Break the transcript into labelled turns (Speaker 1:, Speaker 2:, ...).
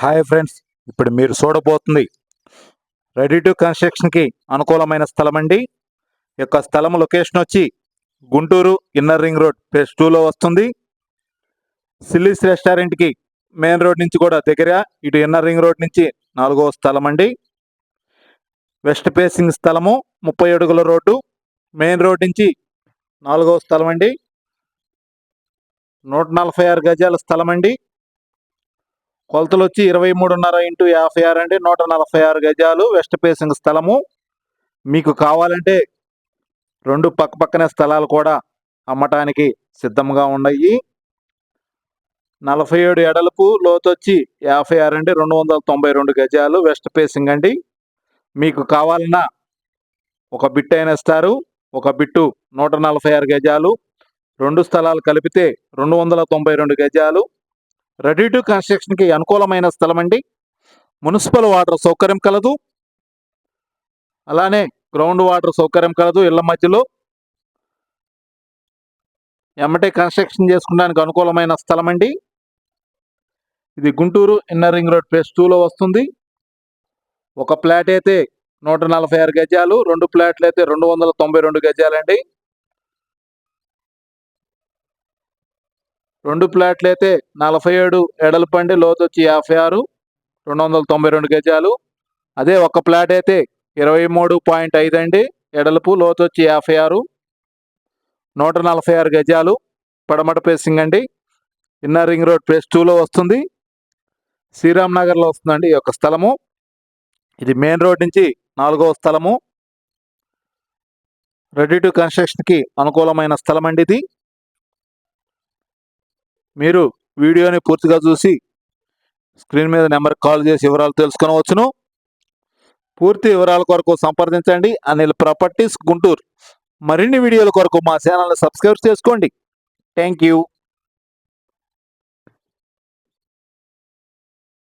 Speaker 1: Hi friends ఇప్పుడు మీరు చూడబోతుంది ready to కన్స్ట్రక్షన్కి అనుకూలమైన స్థలం అండి. యొక్క స్థలం లొకేషన్ వచ్చి Guntur inner ring road phase టూలో వస్తుంది. సిల్లీస్ రెస్టారెంట్కి మెయిన్ రోడ్ నుంచి కూడా దగ్గర ఇటు ఇన్నర్ రింగ్ రోడ్ నుంచి నాలుగో స్థలం అండి. వెస్ట్ ఫేసింగ్ స్థలము ముప్పై అడుగుల రోడ్డు మెయిన్ రోడ్ నుంచి నాలుగో స్థలం అండి. నూట నలభై ఆరు గజాల స్థలం అండి. కొలతలు వచ్చి ఇరవై మూడున్నర ఇంటూ యాభై ఆరు అంటే నూట నలభై ఆరు గజాలు వెస్ట్ ఫేసింగ్ స్థలము. మీకు కావాలంటే రెండు పక్కపక్కనే స్థలాలు కూడా అమ్మటానికి సిద్ధంగా ఉన్నాయి. నలభై ఏడు ఎడలకు లోతొచ్చి యాభై ఆరు అంటే రెండు వందల తొంభై రెండు గజాలు వెస్ట్ ఫేసింగ్ అండి. మీకు కావాలన్నా ఒక బిట్ అయినా ఇస్తారు. ఒక బిట్టు నూట నలభై ఆరు గజాలు. రెండు స్థలాలు కలిపితే రెండు వందల తొంభై రెండు గజాలు. రెడీ టు కన్స్ట్రక్షన్కి అనుకూలమైన స్థలం అండి మున్సిపల్ వాటర్ సౌకర్యం కలదు. అలానే గ్రౌండ్ వాటర్ సౌకర్యం కలదు ఇళ్ళ మధ్యలో. ఎమ్మటే కన్స్ట్రక్షన్ చేసుకోవడానికి అనుకూలమైన స్థలం అండి ఇది Guntur inner ring road phase టూలో వస్తుంది. ఒక ప్లాట్ అయితే నూట నలభై ఆరు గజాలు రెండు ప్లాట్లు అయితే రెండు వందల తొంభై రెండు గజాలండి. రెండు ప్లాట్లు అయితే నలభై ఏడు ఎడలపండి లోతు వచ్చి యాభై ఆరు రెండు వందల తొంభై రెండు గజాలు. అదే ఒక ప్లాట్ అయితే ఇరవై మూడు పాయింట్ ఐదు అండి ఎడలపు లోతు వచ్చి యాభై ఆరు నూట నలభై ఆరు గజాలు. పడమట ఫేసింగ్ అండి. ఇన్నర్ రింగ్ రోడ్ ప్లేస్ టూలో వస్తుంది. శ్రీరామ్ నగర్లో వస్తుందండి ఈ యొక్క స్థలము. ఇది మెయిన్ రోడ్ నుంచి నాలుగవ స్థలము. రెడీ టు కన్స్ట్రక్షన్కి అనుకూలమైన స్థలం అండి ఇది. మీరు వీడియోని పూర్తిగా చూసి స్క్రీన్ మీద నెంబర్కి కాల్ చేసి వివరాలు తెలుసుకొనవచ్చును. పూర్తి వివరాల కొరకు సంప్రదించండి. అనిల్ ప్రాపర్టీస్ గుంటూరు. మరిన్ని వీడియోల కొరకు మా ఛానల్ని సబ్స్క్రైబ్ చేసుకోండి. Thank you